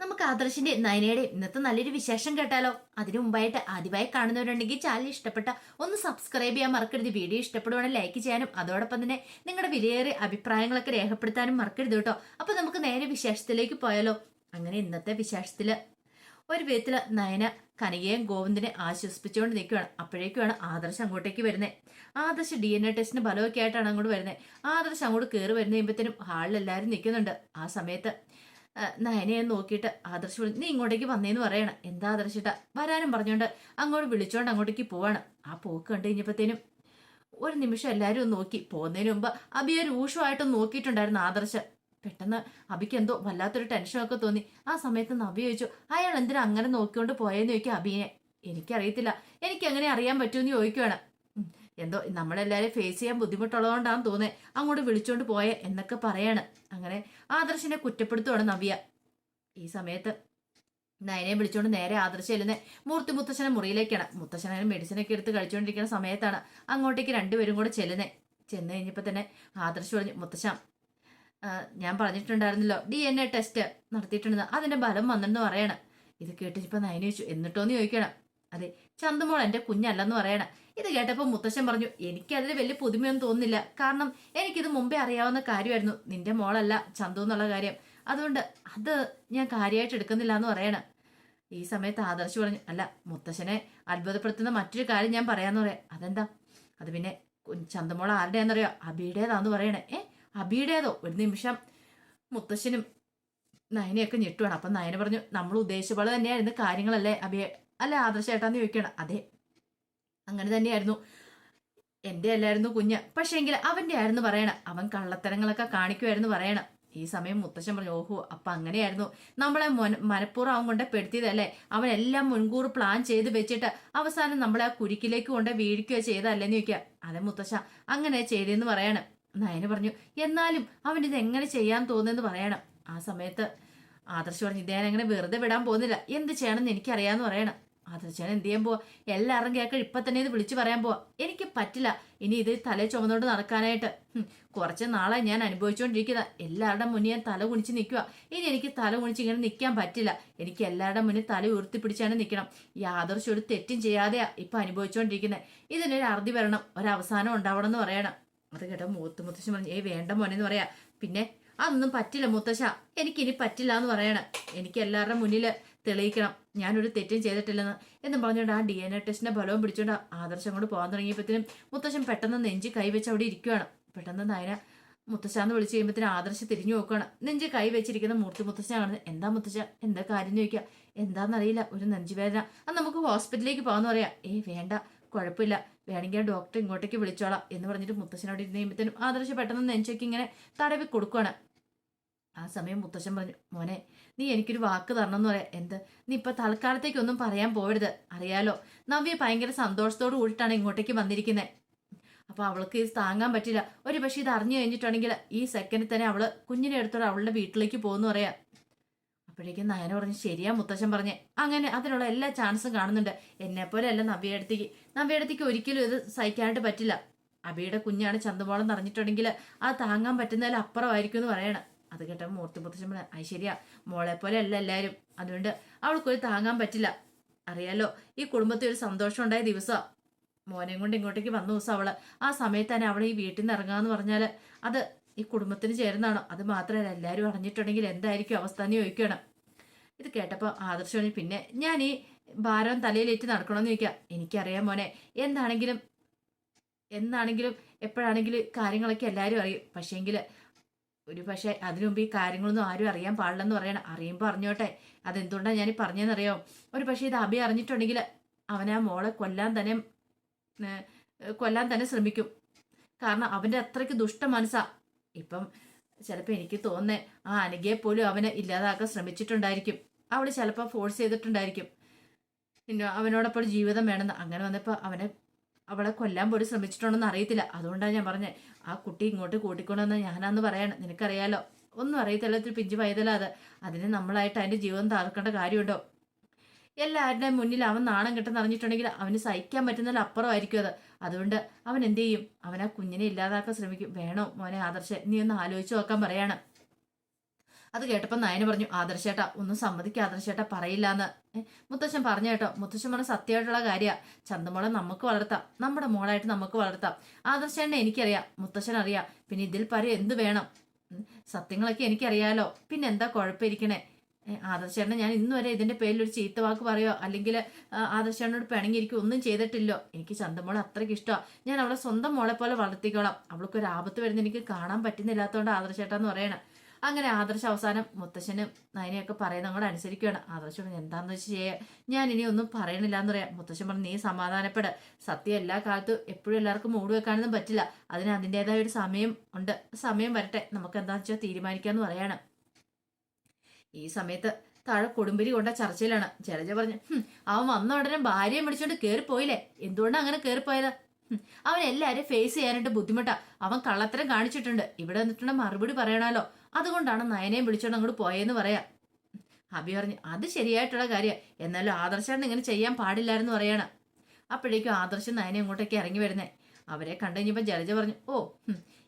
നമുക്ക് ആദർശിന്റെ നയനയുടെ ഇന്നത്തെ നല്ലൊരു വിശേഷം കേട്ടാലോ? അതിനു മുമ്പായിട്ട് ആദ്യമായി കാണുന്നവരുണ്ടെങ്കിൽ ചാനൽ ഇഷ്ടപ്പെട്ട ഒന്ന് സബ്സ്ക്രൈബ് ചെയ്യാൻ മറക്കരുത്. വീഡിയോ ഇഷ്ടപ്പെടുവാണെങ്കിൽ ലൈക്ക് ചെയ്യാനും അതോടൊപ്പം തന്നെ നിങ്ങളുടെ വിലയേറിയ അഭിപ്രായങ്ങളൊക്കെ രേഖപ്പെടുത്താനും മറക്കരുത് കേട്ടോ. അപ്പൊ നമുക്ക് നേരെ വിശേഷത്തിലേക്ക് പോയാലോ? അങ്ങനെ ഇന്നത്തെ വിശേഷത്തിൽ ഒരു വിധത്തിൽ നയന കനകയും ഗോവിന്ദനെ ആശ്വസിപ്പിച്ചുകൊണ്ട് നിൽക്കുകയാണ് അപ്പോഴേക്കുമാണ് ആദർശ് അങ്ങോട്ടേക്ക് വരുന്നത് ആദർശ് ഡി എൻ എ ടെസ്റ്റിന് ഫലമൊക്കെ ആയിട്ടാണ് അങ്ങോട്ട് വരുന്നത് ആദർശ് അങ്ങോട്ട് കയറി വരുന്ന കഴിയുമ്പോഴത്തേനും ഹാളിൽ എല്ലാവരും നിൽക്കുന്നുണ്ട്. ആ സമയത്ത് നയനയെ നോക്കിയിട്ട് ആദർശ് വിളി നീ ഇങ്ങോട്ടേക്ക് വന്നേന്ന് പറയണം. എന്താ ആദർശിട്ട വരാനും പറഞ്ഞോണ്ട് അങ്ങോട്ട് വിളിച്ചോണ്ട് അങ്ങോട്ടേക്ക് പോവാണ്. ആ പോക്ക് കണ്ടു കഴിഞ്ഞപ്പോഴത്തേനും ഒരു നിമിഷം എല്ലാവരും ഒന്ന് നോക്കി. പോകുന്നതിന് മുമ്പ് അബിയെ രൂക്ഷമായിട്ടൊന്ന് നോക്കിയിട്ടുണ്ടായിരുന്നു ആദർശ്. പെട്ടെന്ന് അബിക്ക് എന്തോ വല്ലാത്തൊരു ടെൻഷനൊക്കെ തോന്നി. ആ സമയത്ത് നബി ചോദിച്ചു അയാൾ എന്തിനാ അങ്ങനെ നോക്കിക്കൊണ്ട് പോയെന്ന്? ചോദിക്കുക അബിയെ. എനിക്കറിയത്തില്ല. എനിക്ക് എങ്ങനെ അറിയാൻ പറ്റുമെന്ന് ചോദിക്കുവാണ്. ഉം, എന്തോ നമ്മളെല്ലാവരും ഫേസ് ചെയ്യാൻ ബുദ്ധിമുട്ടുള്ളതുകൊണ്ടാന്ന് തോന്നേ അങ്ങോട്ട് വിളിച്ചോണ്ട് പോയെ എന്നൊക്കെ പറയാണ്. അങ്ങനെ ആദർശിനെ കുറ്റപ്പെടുത്തുവാണ് നവ്യ. ഈ സമയത്ത് നയനെ വിളിച്ചോണ്ട് നേരെ ആദർശ ചെല്ലുന്നത് മൂർത്തി മുത്തശ്ശനെ മുറിയിലേക്കാണ്. മുത്തശ്ശനായാലും മെഡിസിനൊക്കെ എടുത്ത് കഴിച്ചുകൊണ്ടിരിക്കുന്ന സമയത്താണ് അങ്ങോട്ടേക്ക് രണ്ടുപേരും കൂടെ ചെല്ലുന്നേ. ചെന്ന് കഴിഞ്ഞപ്പോൾ തന്നെ ആദർശ് പറഞ്ഞു മുത്തശ്ശ ഞാൻ പറഞ്ഞിട്ടുണ്ടായിരുന്നല്ലോ ഡി എൻ എ ടെസ്റ്റ് നടത്തിയിട്ടുണ്ടെന്ന്. അതിന്റെ ഫലം വന്നെന്ന് പറയണം. ഇത് കേട്ടിട്ടിപ്പോൾ നയന ചോദിച്ചു എന്നിട്ടോന്ന് ചോദിക്കണം? അതെ ചന്തുമോൾ എന്റെ കുഞ്ഞല്ലെന്ന് പറയണം. ഇത് കേട്ടപ്പോൾ മുത്തശ്ശൻ പറഞ്ഞു എനിക്കതിൽ വലിയ പുതുമയൊന്നും തോന്നുന്നില്ല. കാരണം എനിക്കിത് മുമ്പേ അറിയാവുന്ന കാര്യമായിരുന്നു. നിന്റെ മോളല്ല ചന്തു എന്നുള്ള കാര്യം. അതുകൊണ്ട് അത് ഞാൻ കാര്യമായിട്ട് എടുക്കുന്നില്ല എന്ന് പറയണം. ഈ സമയത്ത് ആദർശ് പറഞ്ഞു അല്ല മുത്തശ്ശനെ അത്ഭുതപ്പെടുത്തുന്ന മറ്റൊരു കാര്യം ഞാൻ പറയാന്ന് പറയാം. അതെന്താ? അത് പിന്നെ ചന്തമോള ആരുടെയാണെന്നറിയോ അബിയുടേതാന്ന് പറയണേ. ഏ അബിയുടേതോ? ഒരു നിമിഷം. മുത്തശ്ശനും നയനയൊക്കെ ഞെട്ടുവാണ്. അപ്പം നയന പറഞ്ഞു നമ്മൾ ഉദ്ദേശിച്ച പോലെ തന്നെയായിരുന്നു കാര്യങ്ങളല്ലേ അബിയെ? അല്ല ആദർശേട്ടാന്ന് ചോദിക്കണം അതെ അങ്ങനെ തന്നെയായിരുന്നു. എന്റെ അല്ലായിരുന്നു കുഞ്ഞ്. പക്ഷേങ്കിൽ അവന്റെ ആയിരുന്നു പറയണം. അവൻ കള്ളത്തരങ്ങളൊക്കെ കാണിക്കുമായിരുന്നു പറയണം. ഈ സമയം മുത്തശ്ശൻ പറഞ്ഞു ഓഹോ അപ്പൊ അങ്ങനെയായിരുന്നു. നമ്മളെ മൊന- മനഃപൂർവം അവൻ കൊണ്ട് പെടുത്തിയതല്ലേ എല്ലാം മുൻകൂർ പ്ലാൻ ചെയ്ത് വെച്ചിട്ട് അവസാനം നമ്മളെ ആ കുരുക്കിലേക്ക് കൊണ്ട് വീഴിക്കുകയോ ചെയ്തതല്ലെന്ന് ചോദിക്കുക. അതെ മുത്തശ്ശ അങ്ങനെ ചെയ്തെന്ന് പറയണം. നയന് പറഞ്ഞു എന്നാലും അവൻ ഇത് എങ്ങനെ ചെയ്യാൻ തോന്നുന്നെന്ന് പറയണം. ആ സമയത്ത് ആദർശ് പറഞ്ഞു ഇദ്ദേഹം അങ്ങനെ വെറുതെ വിടാൻ പോകുന്നില്ല. എന്ത് ചെയ്യണമെന്ന് എനിക്കറിയാന്ന് പറയണം. ആദർശൻ എന്ത് ചെയ്യാൻ പോവാ? എല്ലാവരും കേൾക്കാൻ ഇപ്പൊ തന്നെ ഇത് വിളിച്ചു പറയാൻ പോവാ. എനിക്ക് പറ്റില്ല. ഇനി ഇത് തല ചുമന്നോണ്ട് നടക്കാനായിട്ട്. കുറച്ച് നാളെ ഞാൻ അനുഭവിച്ചുകൊണ്ടിരിക്കുക എല്ലാവരുടെ മുന്നേ ഞാൻ തല കുണിച്ച് നിൽക്കുക ഇനി എനിക്ക് തല കുണിച്ച് ഇങ്ങനെ നിൽക്കാൻ പറ്റില്ല. എനിക്ക് എല്ലാവരുടെ മുന്നിൽ തല ഉയർത്തി പിടിച്ചാണ് നിൽക്കണം യാദർശ ഒരു തെറ്റും ചെയ്യാതെയാ ഇപ്പൊ അനുഭവിച്ചുകൊണ്ടിരിക്കുന്നത് ഇതിനൊരു അറുതി വരണം. ഒരവസാനം ഉണ്ടാവണം എന്ന് പറയണം. അത് കേട്ടോ മൂത്ത് മുത്തശ്ശൻ പറഞ്ഞു. ഏ വേണ്ട മോനെ എന്ന് പറയാ. പിന്നെ അതൊന്നും പറ്റില്ല മുത്തശ്ശ. എനിക്കിനി പറ്റില്ല എന്ന് പറയണം. എനിക്ക് എല്ലാവരുടെ മുന്നിൽ തെളിയിക്കണം. ഞാനൊരു തെറ്റും ചെയ്തിട്ടില്ലെന്ന് എന്നും പറഞ്ഞുകൊണ്ട് ആ ഡി എൻ എ ടെസ്റ്റിന്റെ ഫലവും പിടിച്ചുകൊണ്ട് ആദർശം കൊണ്ട് പോകാൻ തുടങ്ങിയപ്പോഴത്തേനും മുത്തശ്ശൻ പെട്ടെന്ന് നെഞ്ചി കൈവച്ച് അവിടെ ഇരിക്കുകയാണ് പെട്ടെന്ന് നയന മുത്തശ്ശാന്ന് വിളിച്ചു കഴിയുമ്പോഴത്തേനും ആദർശം തിരിഞ്ഞു നോക്കുകയാണ് നെഞ്ച് കൈ വെച്ചിരിക്കുന്ന മൂർത്തി മുത്തശ്ശാണ് എന്താ മുത്തശ്ശ? എന്താ കാര്യം ചോദിക്കുക എന്താണെന്നറിയില്ല ഒരു നെഞ്ചുവേദന. അത് നമുക്ക് ഹോസ്പിറ്റലിലേക്ക് പോകാന്ന് പറയാം. ഏ വേണ്ട. കുഴപ്പമില്ല. വേണമെങ്കിൽ ഡോക്ടർ ഇങ്ങോട്ടേക്ക് വിളിച്ചോളാം എന്ന് പറഞ്ഞിട്ട് മുത്തശ്ശനോട് ഇരുന്ന് കഴിയുമ്പോഴത്തേനും ആദർശ പെട്ടെന്ന് നെഞ്ചൊക്കെ ഇങ്ങനെ തടവി കൊടുക്കുകയാണ് ആ സമയം മുത്തശ്ശൻ പറഞ്ഞു മോനെ നീ എനിക്കൊരു വാക്ക് തരണം എന്ന് പറയാം. എന്ത്? നീ ഇപ്പൊ തൽക്കാലത്തേക്കൊന്നും പറയാൻ പോരുത് അറിയാലോ നവ്യ ഭയങ്കര സന്തോഷത്തോട് കൂടിയിട്ടാണ് ഇങ്ങോട്ടേക്ക് വന്നിരിക്കുന്നത് അപ്പൊ അവൾക്ക് ഇത് താങ്ങാൻ പറ്റില്ല. ഒരു പക്ഷെ ഇത് അറിഞ്ഞു കഴിഞ്ഞിട്ടുണ്ടെങ്കിൽ ഈ സെക്കൻഡിൽ തന്നെ അവൾ കുഞ്ഞിനെ എടുത്തോടെ അവളുടെ വീട്ടിലേക്ക് പോകുന്നു പറയാ. അപ്പോഴേക്കും നയന പറഞ്ഞു ശരിയാ മുത്തശ്ശൻ പറഞ്ഞേ. അങ്ങനെ അതിനുള്ള എല്ലാ ചാൻസും കാണുന്നുണ്ട്. എന്നെ പോലെ അല്ല നവ്യ എടുത്തേക്കി ഒരിക്കലും ഇത് സഹിക്കാനായിട്ട് പറ്റില്ല. അബിയുടെ കുഞ്ഞാണ് ചന്തമോളം നിറഞ്ഞിട്ടുണ്ടെങ്കിൽ അത് താങ്ങാൻ പറ്റുന്നതിൽ അപ്പുറമായിരിക്കും എന്ന് പറയണം. അത് കേട്ട മൂർത്തി മുത്തശ്ശൻ പറഞ്ഞു അത് ശരിയാ മോളെ പോലെ അല്ല എല്ലാവരും അതുകൊണ്ട് അവൾക്കൊരു താങ്ങാൻ പറ്റില്ല. അറിയാലോ ഈ കുടുംബത്തിൽ ഒരു സന്തോഷം ഉണ്ടായ ദിവസം. മോനെയും കൊണ്ട് ഇങ്ങോട്ടേക്ക് വന്ന ദിവസം അവൾ. ആ സമയത്ത് തന്നെ അവളെ ഈ വീട്ടിൽ നിന്ന് ഇറങ്ങാന്ന് പറഞ്ഞാൽ അത് ഈ കുടുംബത്തിന് ചേരുന്നതാണോ? അത് മാത്രമല്ല എല്ലാവരും അറിഞ്ഞിട്ടുണ്ടെങ്കിൽ എന്തായിരിക്കും അവസ്ഥ എന്ന് ചോദിക്കണം ഇത് കേട്ടപ്പോൾ ആദർശമാണ് പിന്നെ ഞാൻ ഈ ഭാരം തലയിലേറ്റ് നടക്കണമെന്ന് ചോദിക്കാം. എനിക്കറിയാം മോനെ എന്താണെങ്കിലും എന്താണെങ്കിലും എപ്പോഴാണെങ്കിലും കാര്യങ്ങളൊക്കെ എല്ലാവരും അറിയും. പക്ഷേങ്കിൽ ഒരു പക്ഷേ അതിനുമുമ്പ് ഈ കാര്യങ്ങളൊന്നും ആരും അറിയാൻ പാടില്ലെന്ന് പറയണം. അറിയുമ്പോൾ അറിഞ്ഞോട്ടെ. അതെന്തുകൊണ്ടാണ് ഞാൻ പറഞ്ഞതെന്നറിയോ ഒരു പക്ഷേ ഇത് അഭി അറിഞ്ഞിട്ടുണ്ടെങ്കിൽ അവനെ മോളെ കൊല്ലാൻ തന്നെ കൊല്ലാൻ തന്നെ ശ്രമിക്കും. കാരണം അവന്റെ അത്രയ്ക്ക് ദുഷ്ട മനസ്സാ. ഇപ്പം ചിലപ്പോൾ എനിക്ക് തോന്നുന്നേ ആ അനഘയെ പോലും അവനെ ഇല്ലാതാക്കാൻ ശ്രമിച്ചിട്ടുണ്ടായിരിക്കും. അവൾ ചിലപ്പോൾ ഫോഴ്സ് ചെയ്തിട്ടുണ്ടായിരിക്കും. പിന്നെ അവനോടൊപ്പം ജീവിതം വേണമെന്ന്. അങ്ങനെ വന്നപ്പോൾ അവനെ അവളെ കൊല്ലാൻ പോലും ശ്രമിച്ചിട്ടുണ്ടെന്ന് അറിയത്തില്ല. അതുകൊണ്ടാണ് ഞാൻ പറഞ്ഞത് ആ കുട്ടി ഇങ്ങോട്ട് കൂട്ടിക്കൊണ്ടെന്ന് ഞാനാന്ന് പറയാണ്. നിനക്കറിയാലോ? ഒന്നും അറിയത്തില്ല ഒരു പിഞ്ചു പൈതല അത്. അതിന് നമ്മളായിട്ട് അതിന്റെ ജീവൻ താർക്കേണ്ട കാര്യമുണ്ടോ? എല്ലാവരുടെയും മുന്നിൽ അവൻ നാണം കെട്ടെന്ന് അറിഞ്ഞിട്ടുണ്ടെങ്കിൽ അവന് സഹിക്കാൻ പറ്റുന്നതിൽ അപ്പുറമായിരിക്കും അത്. അതുകൊണ്ട് അവൻ എന്ത് ചെയ്യും? അവൻ ആ കുഞ്ഞിനെ ഇല്ലാതാക്കാൻ ശ്രമിക്കും. വേണോ മോനെ ആദർശ നീ ഒന്ന് ആലോചിച്ച് നോക്കാൻ പറയാണ്. അത് കേട്ടപ്പോൾ നയന പറഞ്ഞു ആദർശേട്ട ഒന്നും സമ്മതിക്കുക ആദർശേട്ട പറയില്ല എന്ന് മുത്തശ്ശൻ പറഞ്ഞു കേട്ടോ മുത്തശ്ശൻ പറഞ്ഞ സത്യമായിട്ടുള്ള കാര്യമാണ് ചന്തമോളെ നമുക്ക് വളർത്താം നമ്മുടെ മോളായിട്ട് നമുക്ക് വളർത്താം. ആദർശേട്ടനെ എനിക്കറിയാം മുത്തശ്ശൻ അറിയാം. പിന്നെ ഇതിൽ പരം എന്ത് വേണം? സത്യങ്ങളൊക്കെ എനിക്കറിയാലോ? പിന്നെ എന്താ കുഴപ്പമിരിക്കണേ? ആദർശേട്ടനെ ഞാൻ ഇന്ന് വരെ ഇതിന്റെ പേരിൽ ഒരു ചീത്ത വാക്ക് പറയോ? അല്ലെങ്കിൽ ആദർശേട്ടനോട് പിണങ്ങിയിരിക്കും ഒന്നും ചെയ്തിട്ടില്ലോ? എനിക്ക് ചന്തമോളെ അത്രയ്ക്ക് ഇഷ്ടമാണ് ഞാൻ അവളെ സ്വന്തം മോളെ പോലെ വളർത്തിക്കോളാം. അവൾക്ക് ഒരു ആപത്ത് വരുന്ന എനിക്ക് കാണാൻ പറ്റുന്നില്ലാത്തതുകൊണ്ട് ആദർശേട്ടാന്ന് പറയണം. അങ്ങനെ ആദർശ അവസാനം മുത്തശ്ശനും നയനെയൊക്കെ പറയുന്ന അങ്ങോട്ട് അനുസരിക്കുകയാണ്. ആദർശം എന്താന്ന് വെച്ച് ചെയ്യുക ഞാൻ ഇനി ഒന്നും പറയണില്ല എന്ന് പറയാം. മുത്തശ്ശൻ പറഞ്ഞു നീ സമാധാനപ്പെട്. സത്യം എല്ലാ കാലത്തും എപ്പോഴും എല്ലാവർക്കും മൂട് വെക്കാനൊന്നും പറ്റില്ല. അതിന് അതിന്റെതായ ഒരു സമയം ഉണ്ട്. സമയം വരട്ടെ. നമുക്ക് എന്താണെന്ന് വെച്ചാൽ തീരുമാനിക്കാന്ന് പറയാണ്. ഈ സമയത്ത് താഴെ കൊടുമ്പിരി കൊണ്ട ചർച്ചയിലാണ്. ജലജ പറഞ്ഞു അവൻ വന്ന ഉടനെ ഭാര്യയെ പിടിച്ചോണ്ട് കയറിപ്പോയില്ലേ എന്തുകൊണ്ടാണ് അങ്ങനെ കയറിപ്പോയത് അവൻ എല്ലാവരും ഫേസ് ചെയ്യാനായിട്ട് ബുദ്ധിമുട്ടാ. അവൻ കള്ളത്തരം കാണിച്ചിട്ടുണ്ട്. ഇവിടെ വന്നിട്ടുണ്ടെങ്കിൽ മറുപടി പറയണമല്ലോ. അതുകൊണ്ടാണ് നയനയും വിളിച്ചോണ്ട് അങ്ങോട്ട് പോയെന്ന് പറയാ. അബി പറഞ്ഞു അത് ശരിയായിട്ടുള്ള കാര്യം. എന്നാലും ആദർശാണ് ഇങ്ങനെ ചെയ്യാൻ പാടില്ലായിരുന്നു പറയാണ്. അപ്പോഴേക്കും ആദർശം നയനെ ഇങ്ങോട്ടേക്ക് ഇറങ്ങി വരുന്നേ. അവരെ കണ്ടു കഴിഞ്ഞപ്പോൾ ജലജ പറഞ്ഞു ഓ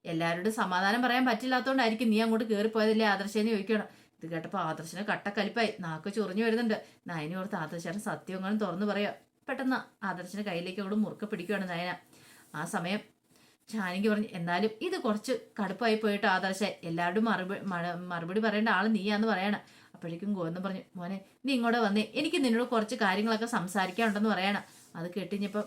എല്ലാവരോടും സമാധാനം പറയാൻ പറ്റില്ലാത്തതുകൊണ്ടായിരിക്കും നീ അങ്ങോട്ട് കയറിപ്പോയതല്ലേ ആദർശേന്ന് ചോദിക്കണം ഇത് കേട്ടപ്പോൾ ആദർശന് കട്ടക്കലിപ്പായി നാക്ക് ചൊറിഞ്ഞു വരുന്നുണ്ട്. നയനെ ഓർത്ത് ആദർശന് സത്യങ്ങളും തുറന്നു പറയാം. പെട്ടെന്ന് ആദർശന് കയ്യിലേക്ക് അങ്ങോട്ട് മുറുക്കെ പിടിക്കുകയാണ് നയന. ആ സമയം ജാനകി പറഞ്ഞു എന്നാലും ഇത് കുറച്ച് കടുപ്പായി പോയിട്ട് ആദർശ എല്ലാവരും മറുപടി മറുപടി പറയേണ്ട ആൾ നീയാന്ന് പറയണം. അപ്പോഴേക്കും ഗോവിന്ദൻ പറഞ്ഞു മോനെ നീ ഇങ്ങോട്ട് വന്നേ. എനിക്ക് നിന്നോട് കുറച്ച് കാര്യങ്ങളൊക്കെ സംസാരിക്കാനുണ്ടെന്ന് പറയണം. അത് കേട്ടിഞ്ഞപ്പം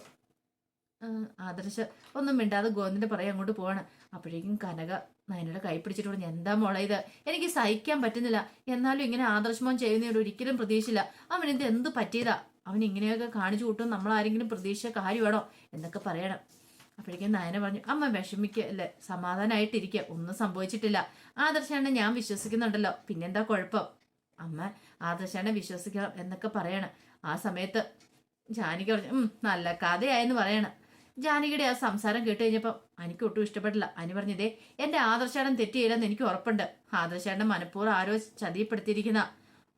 ആദർശ ഒന്നും മിണ്ടാതെ ഗോവിന്ദന്റെ പറയാൻ അങ്ങോട്ട് പോവാണ്. അപ്പോഴേക്കും കനക നയനയുടെ കൈ പിടിച്ചിട്ട് പറഞ്ഞു എന്താ മോളെ ഇത്? എനിക്ക് സഹിക്കാൻ പറ്റുന്നില്ല. എന്നാലും ഇങ്ങനെ ആദർശമോൻ ചെയ്യുന്നതിനോട് ഒരിക്കലും പ്രതീക്ഷയില്ല അവൻ ഇത് എന്ത് പറ്റിയതാ? അവൻ ഇങ്ങനെയൊക്കെ കാണിച്ചു കൂട്ടും. നമ്മൾ ആരെങ്കിലും പ്രതീക്ഷ കാര്യമാണോ? എന്നൊക്കെ പറയണം. അപ്പോഴേക്കും നയന പറഞ്ഞു അമ്മ വിഷമിക്കല്ലേ സമാധാനമായിട്ടിരിക്കുക ഒന്നും സംഭവിച്ചിട്ടില്ല. ആദർശാണ് ഞാൻ വിശ്വസിക്കുന്നുണ്ടല്ലോ പിന്നെന്താ കുഴപ്പം? അമ്മ ആദർശാണ് വിശ്വസിക്കണം എന്നൊക്കെ പറയണം. ആ സമയത്ത് ജാനകി പറഞ്ഞു നല്ല കഥയായെന്ന് പറയണം. ജാനകിയുടെ ആ സംസാരം കേട്ട് കഴിഞ്ഞപ്പോൾ എനിക്ക് ഒട്ടും ഇഷ്ടപ്പെട്ടില്ല. അനി പറഞ്ഞതേ എന്റെ ആദർശാടൻ തെറ്റിയില്ലെന്ന് എനിക്ക് ഉറപ്പുണ്ട്. ആദർശാടൻ മനഃപൂർവം ആരോ ചതിയപ്പെടുത്തിയിരിക്കുന്ന.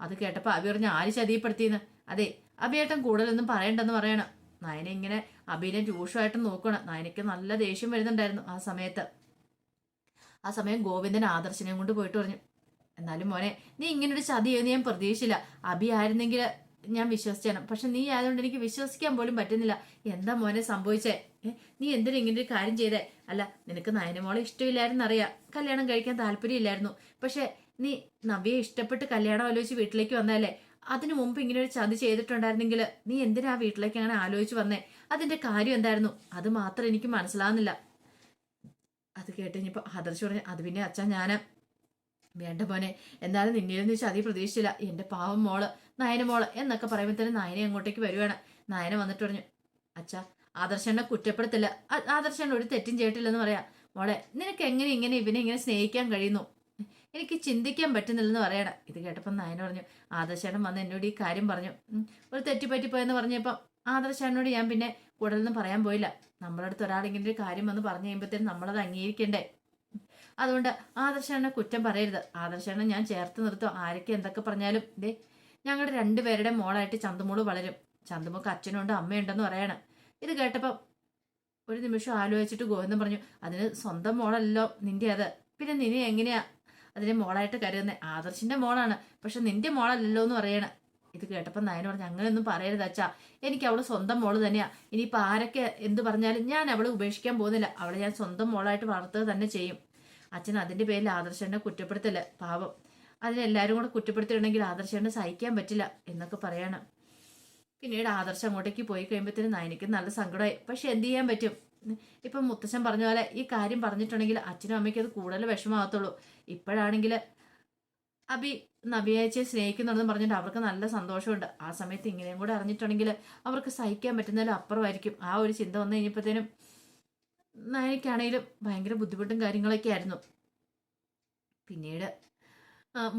അത് കേട്ടപ്പോൾ അബി പറഞ്ഞു ആര് ചതിയപ്പെടുത്തിയെന്ന്? അതെ അബിയേട്ടൻ കൂടുതലൊന്നും പറയണ്ടെന്ന് പറയണം. നയന ഇങ്ങനെ അഭിനയം രൂക്ഷമായിട്ട് നോക്കണം. നയനയ്ക്ക് നല്ല ദേഷ്യം വരുന്നുണ്ടായിരുന്നു ആ സമയത്ത്. ആ സമയം ഗോവിന്ദൻ ആദർശനെയും കൊണ്ട് പോയിട്ട് പറഞ്ഞു എന്നാലും മോനെ നീ ഇങ്ങനൊരു ചതി ചെയ്യുന്ന ഞാൻ പ്രതീക്ഷിച്ചില്ല. അബി ആയിരുന്നെങ്കിൽ ഞാൻ വിശ്വസിച്ചാണ് പക്ഷെ നീ ആയതുകൊണ്ട് എനിക്ക് വിശ്വസിക്കാൻ പോലും പറ്റുന്നില്ല. എന്താ മോനെ സംഭവിച്ചേ? നീ എന്തിനു ഇങ്ങനെ ഒരു കാര്യം ചെയ്തേ? അല്ല നിനക്ക് നയനമോളെ ഇഷ്ടമില്ലായിരുന്നു അറിയാം. കല്യാണം കഴിക്കാൻ താല്പര്യമില്ലായിരുന്നു. പക്ഷെ നീ നവ്യെ ഇഷ്ടപ്പെട്ട് കല്യാണം ആലോചിച്ച് വീട്ടിലേക്ക് വന്നതല്ലേ? അതിനു മുമ്പ് ഇങ്ങനെ ഒരു ചതി ചെയ്തിട്ടുണ്ടായിരുന്നെങ്കിൽ നീ എന്തിനാ വീട്ടിലേക്ക് അങ്ങനെ ആലോചിച്ച് വന്നേ? അതിന്റെ കാര്യം എന്തായിരുന്നു? അത് മാത്രം എനിക്ക് മനസ്സിലാവുന്നില്ല. അത് കേട്ട് കഴിഞ്ഞപ്പോൾ ആദർശ് പറഞ്ഞു അത് പിന്നെ അച്ഛൻ ഞാൻ വേണ്ട മോനെ. എന്നാലും നിന്നിരുന്ന് ചതി പ്രതീക്ഷിച്ചില്ല. എന്റെ പാവം മോൾ നയന മോൾ എന്നൊക്കെ പറയുമ്പോൾ തന്നെ നയനെ അങ്ങോട്ടേക്ക് വരുവാണ്. നയന വന്നിട്ട് പറഞ്ഞു അച്ഛാ ആദർശനെ കുറ്റപ്പെടുത്തില്ല. ആദർശന ഒരു തെറ്റും ചെയ്തിട്ടില്ലെന്ന് പറയാം. മോളെ നിനക്ക് എങ്ങനെ ഇങ്ങനെ ഇവനെ ഇങ്ങനെ സ്നേഹിക്കാൻ കഴിയുന്നു? എനിക്ക് ചിന്തിക്കാൻ പറ്റുന്നില്ലെന്ന് പറയണം. ഇത് കേട്ടപ്പോൾ നയന പറഞ്ഞു ആദർശനം വന്ന് എന്നോട് ഈ കാര്യം പറഞ്ഞു. ഒരു തെറ്റിപ്പറ്റിപ്പോയെന്ന് പറഞ്ഞപ്പം ആദർശേണനോട് ഞാൻ പിന്നെ കൂടുതലൊന്നും പറയാൻ പോയില്ല. നമ്മളെ അടുത്ത് ഒരാളെങ്കിലും ഒരു കാര്യം വന്ന് പറഞ്ഞു കഴിയുമ്പോഴത്തേനും നമ്മളത് അംഗീകരിക്കണ്ടേ? അതുകൊണ്ട് ആദർശേണനെ കുറ്റം പറയരുത്. ആദർശനെ ഞാൻ ചേർത്ത് നിർത്തും. ആരൊക്കെ എന്തൊക്കെ പറഞ്ഞാലും ദേ ഞങ്ങളുടെ രണ്ടുപേരുടെ മോളായിട്ട് ചന്തുമോൾ വളരും. ചന്തമോക്ക് അച്ഛനുണ്ട് അമ്മയുണ്ടെന്ന് പറയണം. ഇത് കേട്ടപ്പം ഒരു നിമിഷം ആലോചിച്ചിട്ട് ഗോവിന്ദൻ പറഞ്ഞു അതിന് സ്വന്തം മോളല്ലോ നിന്റെ അത് പിന്നെ നിന്നെ എങ്ങനെയാ അതിനെ മോളായിട്ട് കരുതുന്നത് ആദർശിന്റെ മോളാണ്. പക്ഷെ നിന്റെ മോളല്ലല്ലോ എന്ന് പറയണം. ഇത് കേട്ടപ്പോൾ നയന പറഞ്ഞു അങ്ങനെയൊന്നും പറയരുത് അച്ഛാ. എനിക്ക് അവൾ സ്വന്തം മോൾ തന്നെയാ. ഇനിയിപ്പോൾ ആരൊക്കെ എന്ത് പറഞ്ഞാലും ഞാൻ അവളെ ഉപേക്ഷിക്കാൻ പോകുന്നില്ല. അവളെ ഞാൻ സ്വന്തം മോളായിട്ട് വളർത്തുക തന്നെ ചെയ്യും. അച്ഛൻ അതിന്റെ പേരിൽ ആദർശനെ കുറ്റപ്പെടുത്തല്ല പാവം. അതിനെല്ലാവരും കൂടെ കുറ്റപ്പെടുത്തിയിട്ടുണ്ടെങ്കിൽ ആദർശനെ സഹിക്കാൻ പറ്റില്ല എന്നൊക്കെ പറയണം. പിന്നീട് ആദർശം അങ്ങോട്ടേക്ക് പോയി കഴിയുമ്പോഴത്തേനും നയനിക്ക് നല്ല സങ്കടമായി. പക്ഷെ എന്ത് ചെയ്യാൻ പറ്റും? ഇപ്പം മുത്തശ്ശൻ പറഞ്ഞ പോലെ ഈ കാര്യം പറഞ്ഞിട്ടുണ്ടെങ്കിൽ അച്ഛനും അമ്മയ്ക്ക് അത് കൂടുതൽ വിഷമാകത്തുള്ളൂ ഇപ്പോഴാണെങ്കിൽ അബി നബിയാച്ചയെ സ്നേഹിക്കുന്നുണ്ടെന്ന് പറഞ്ഞിട്ട് അവർക്ക് നല്ല സന്തോഷമുണ്ട്. ആ സമയത്ത് ഇങ്ങനെയും കൂടെ അറിഞ്ഞിട്ടുണ്ടെങ്കിൽ അവർക്ക് സഹിക്കാൻ പറ്റുന്നതിലും അപ്പുറമായിരിക്കും. ആ ഒരു ചിന്ത വന്നു കഴിഞ്ഞപ്പോഴത്തേനും നയനിക്കാണെങ്കിലും ഭയങ്കര ബുദ്ധിമുട്ടും കാര്യങ്ങളൊക്കെ ആയിരുന്നു. പിന്നീട്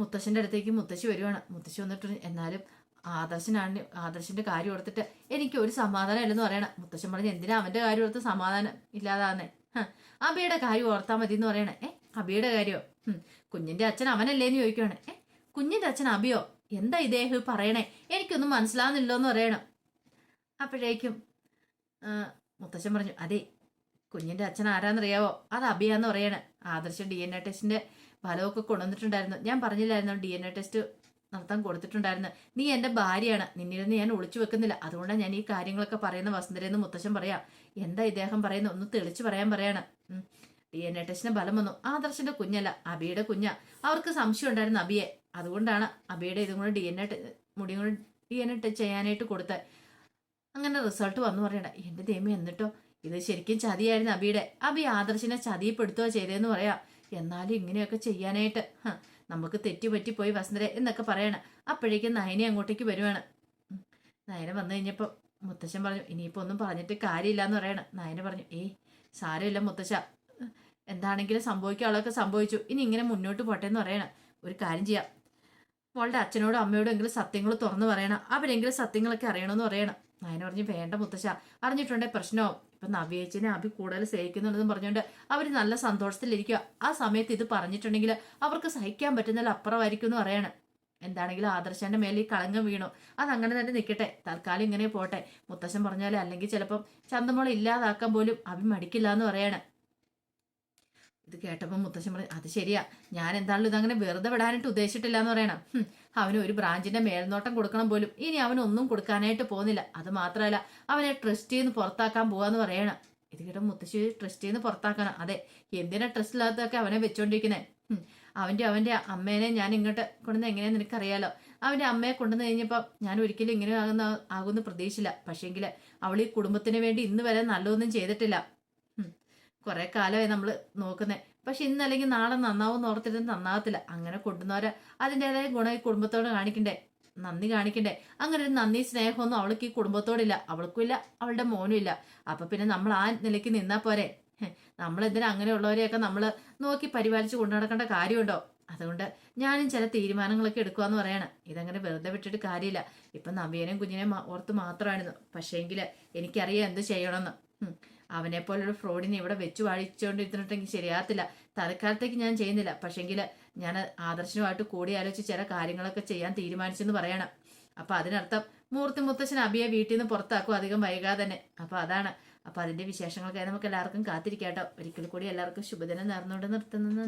മുത്തശ്ശന്റെ അടുത്തേക്ക് മുത്തശ്ശി വരുവാണ്. മുത്തശ്ശി വന്നിട്ട് എന്നാലും ആദർശനാണ് ആദർശന്റെ കാര്യം ഓർത്തിട്ട് എനിക്ക് ഒരു സമാധാനം ഇല്ലെന്ന് പറയണം. മുത്തശ്ശൻ പറഞ്ഞ് എന്തിനാ അവന്റെ കാര്യം ഓർത്ത് സമാധാനം ഇല്ലാതാന്നേ അബിയുടെ കാര്യം ഓർത്താൽ മതി എന്ന് പറയണേ. ഏ അബിയുടെ കാര്യോ? കുഞ്ഞിന്റെ അച്ഛൻ അവനല്ലേ എന്ന് ചോദിക്കുവാണ്. ഏ കുഞ്ഞിന്റെ അച്ഛൻ അബിയോ? എന്താ ഇദ്ദേഹം പറയണേ? എനിക്കൊന്നും മനസ്സിലാവുന്നില്ലോ എന്ന് പറയണം. അപ്പോഴേക്കും മുത്തശ്ശൻ പറഞ്ഞു അതെ കുഞ്ഞിന്റെ അച്ഛൻ ആരാന്നറിയാവോ? അത് അബിയാന്ന് പറയണേ. ആദർശ ഡി എൻ എ ടെസ്റ്റിന്റെ ഫലമൊക്കെ കൊണ്ടുവന്നിട്ടുണ്ടായിരുന്നു. ഞാൻ പറഞ്ഞില്ലായിരുന്നു? ഡി എൻ എ ടെസ്റ്റ് നടത്താൻ കൊടുത്തിട്ടുണ്ടായിരുന്നു. നീ എന്റെ ഭാര്യയാണ്. നിന്നിൽ നിന്ന് ഞാൻ ഒളിച്ചു വെക്കുന്നില്ല. അതുകൊണ്ടാണ് ഞാൻ ഈ കാര്യങ്ങളൊക്കെ പറയുന്ന വസുന്ധരയെന്ന് മുത്തശ്ശൻ പറയാം. എന്താ ഇദ്ദേഹം പറയുന്നത്? ഒന്ന് തെളിച്ചു പറയാൻ പറയാണ്. ഡി എൻ എ ടെസ്റ്റിന് ഫലം വന്നു. ആദർശിന്റെ കുഞ്ഞല്ല അബിയുടെ കുഞ്ഞ. അവർക്ക് സംശയം ഉണ്ടായിരുന്നു അബിയെ. അതുകൊണ്ടാണ് അബിയുടെ ഇതും കൂടെ ഡി എൻ എ മുടിയും കൂടെ ഡി എൻ എ ചെയ്യാനായിട്ട് കൊടുത്തത്. അങ്ങനെ റിസൾട്ട് വന്നു പറയണ്ട എന്റെ ദൈവം എന്നിട്ടോ? ഇത് ശരിക്കും ചതിയായിരുന്നു അബിയുടെ. അബി ആദർശിനെ ചതിയപ്പെടുത്തുക ചെയ്തതെന്ന് പറയാം. എന്നാലും ഇങ്ങനെയൊക്കെ ചെയ്യാനായിട്ട് നമുക്ക് തെറ്റുപറ്റിപ്പോയി വസന്തരെ എന്നൊക്കെ പറയണം. അപ്പോഴേക്കും നയനെ അങ്ങോട്ടേക്ക് വരുവാണ്. നയന വന്നു കഴിഞ്ഞപ്പോൾ മുത്തശ്ശൻ പറഞ്ഞു ഇനിയിപ്പോൾ ഒന്നും പറഞ്ഞിട്ട് കാര്യമില്ല എന്ന് പറയണം. നയന പറഞ്ഞു ഏയ് സാരമില്ല മുത്തശ്ശ. എന്താണെങ്കിലും സംഭവിക്കാനുള്ളതൊക്കെ സംഭവിച്ചു. ഇനി ഇങ്ങനെ മുന്നോട്ട് പോട്ടെ എന്ന് പറയണം. ഒരു കാര്യം ചെയ്യാം. മോളുടെ അച്ഛനോടും അമ്മയോടും എങ്കിലും സത്യങ്ങൾ തുറന്നു പറയണം. അവരെങ്കിലും സത്യങ്ങളൊക്കെ അറിയണമെന്ന് പറയണം. നയന പറഞ്ഞു വേണ്ട മുത്തശ്ശ. അറിഞ്ഞിട്ടുണ്ടേ പ്രശ്നവും ഇപ്പൊ നവ്യേച്ചിനെ അഭി കൂടുതൽ സ്നേഹിക്കുന്നുണ്ടെന്ന് പറഞ്ഞുകൊണ്ട് അവർ നല്ല സന്തോഷത്തിലിരിക്കുക ആ സമയത്ത് ഇത് പറഞ്ഞിട്ടുണ്ടെങ്കിൽ അവർക്ക് സഹിക്കാൻ പറ്റുന്നതിൽ അപ്പുറമായിരിക്കും എന്ന് പറയാണ്. എന്താണെങ്കിലും ആദർശന്റെ മേലെ ഈ കളങ്കം വീണു. അത് അങ്ങനെ തന്നെ നിൽക്കട്ടെ തൽക്കാലം ഇങ്ങനെ പോട്ടെ. മുത്തശ്ശൻ പറഞ്ഞാലേ അല്ലെങ്കിൽ ചിലപ്പം ചന്തമോളെ ഇല്ലാതാക്കാൻ പോലും അഭി മടിക്കില്ല എന്ന് പറയാണ്. ഇത് കേട്ടപ്പോൾ മുത്തശ്ശൻ പറഞ്ഞു അത് ശരിയാ. ഞാൻ എന്താണല്ലോ ഇതങ്ങനെ വെറുതെ വിടാനായിട്ട് ഉദ്ദേശിച്ചിട്ടില്ല എന്ന് പറയണം അവന് ഒരു ബ്രാഞ്ചിന്റെ മേൽനോട്ടം കൊടുക്കണം പോലും. ഇനി അവനൊന്നും കൊടുക്കാനായിട്ട് പോകുന്നില്ല. അത് മാത്രമല്ല അവനെ ട്രസ്റ്റിൽ നിന്ന് പുറത്താക്കാൻ പോവാന്ന് പറയണം. ഇത് കേട്ടോ മുത്തശ്ശി ട്രസ്റ്റിൽ നിന്ന് പുറത്താക്കണം. അതെ എന്തിനാ ട്രസ്റ്റില്ലാത്തതൊക്കെ അവനെ വെച്ചോണ്ടിരിക്കുന്നത് അവന്റെ അവന്റെ അമ്മേനെ ഞാൻ ഇങ്ങോട്ട് കൊണ്ടുവന്ന് എങ്ങനെയാന്ന് നിനക്കറിയാലോ? അവന്റെ അമ്മയെ കൊണ്ടുവന്ന് കഴിഞ്ഞപ്പോൾ ഞാൻ ഒരിക്കലും ഇങ്ങനെ ആകുന്ന ആകുമെന്ന് പ്രതീക്ഷിച്ചില്ല. പക്ഷേങ്കിൽ അവൾ ഈ കുടുംബത്തിന് വേണ്ടി ഇന്ന് വരെ നല്ലതൊന്നും ചെയ്തിട്ടില്ല. കുറെ കാലമായി നമ്മൾ നോക്കുന്നത് പക്ഷെ ഇന്നല്ലെങ്കിൽ നാളെ നന്നാവും ഓർത്തിട്ട് നന്നാവത്തില്ല. അങ്ങനെ കൊണ്ടുവന്നവരെ അതിന്റെതായ ഗുണം ഈ കുടുംബത്തോട് കാണിക്കണ്ടേ? നന്ദി കാണിക്കണ്ടേ? അങ്ങനെ ഒരു നന്ദി സ്നേഹമൊന്നും അവൾക്ക് ഈ കുടുംബത്തോടില്ല. അവൾക്കും ഇല്ല അവളുടെ മോനും ഇല്ല. അപ്പൊ പിന്നെ നമ്മൾ ആ നിലയ്ക്ക് നിന്നാ പോരെ? നമ്മൾ എന്തിനാ അങ്ങനെയുള്ളവരെയൊക്കെ നമ്മൾ നോക്കി പരിപാലിച്ച് കൊണ്ടു നടക്കേണ്ട കാര്യമുണ്ടോ? അതുകൊണ്ട് ഞാനും ചില തീരുമാനങ്ങളൊക്കെ എടുക്കുകയെന്ന് പറയണം. ഇതങ്ങനെ വെറുതെ വിട്ടിട്ട് കാര്യമില്ല. ഇപ്പൊ നവ്യനും കുഞ്ഞിനെയും ഓർത്ത് മാത്രമായിരുന്നു. പക്ഷേങ്കിൽ എനിക്കറിയാം എന്ത് ചെയ്യണമെന്ന്. അവനെ പോലൊരു ഫ്രോഡിനെ ഇവിടെ വെച്ചു വാഴിച്ചുകൊണ്ടിരുന്നിട്ടെങ്കിൽ ശരിയാകത്തില്ല. തൽക്കാലത്തേക്ക് ഞാൻ ചെയ്യുന്നില്ല. പക്ഷെങ്കിൽ ഞാൻ ആദർശനുമായിട്ട് കൂടി ആലോചിച്ച് ചില കാര്യങ്ങളൊക്കെ ചെയ്യാൻ തീരുമാനിച്ചെന്ന് പറയണം. അപ്പൊ അതിനർത്ഥം മൂർത്തി മുത്തശ്ശൻ അബിയെ വീട്ടിൽ നിന്ന് പുറത്താക്കും അധികം വൈകാതെ തന്നെ. അപ്പൊ അതാണ്. അപ്പൊ അതിന്റെ വിശേഷങ്ങളൊക്കെ നമുക്ക് എല്ലാവർക്കും കാത്തിരിക്കാട്ടോ. ഒരിക്കൽ കൂടി എല്ലാവർക്കും ശുഭദിനം നേർന്നുകൊണ്ട് നിർത്തുന്നത്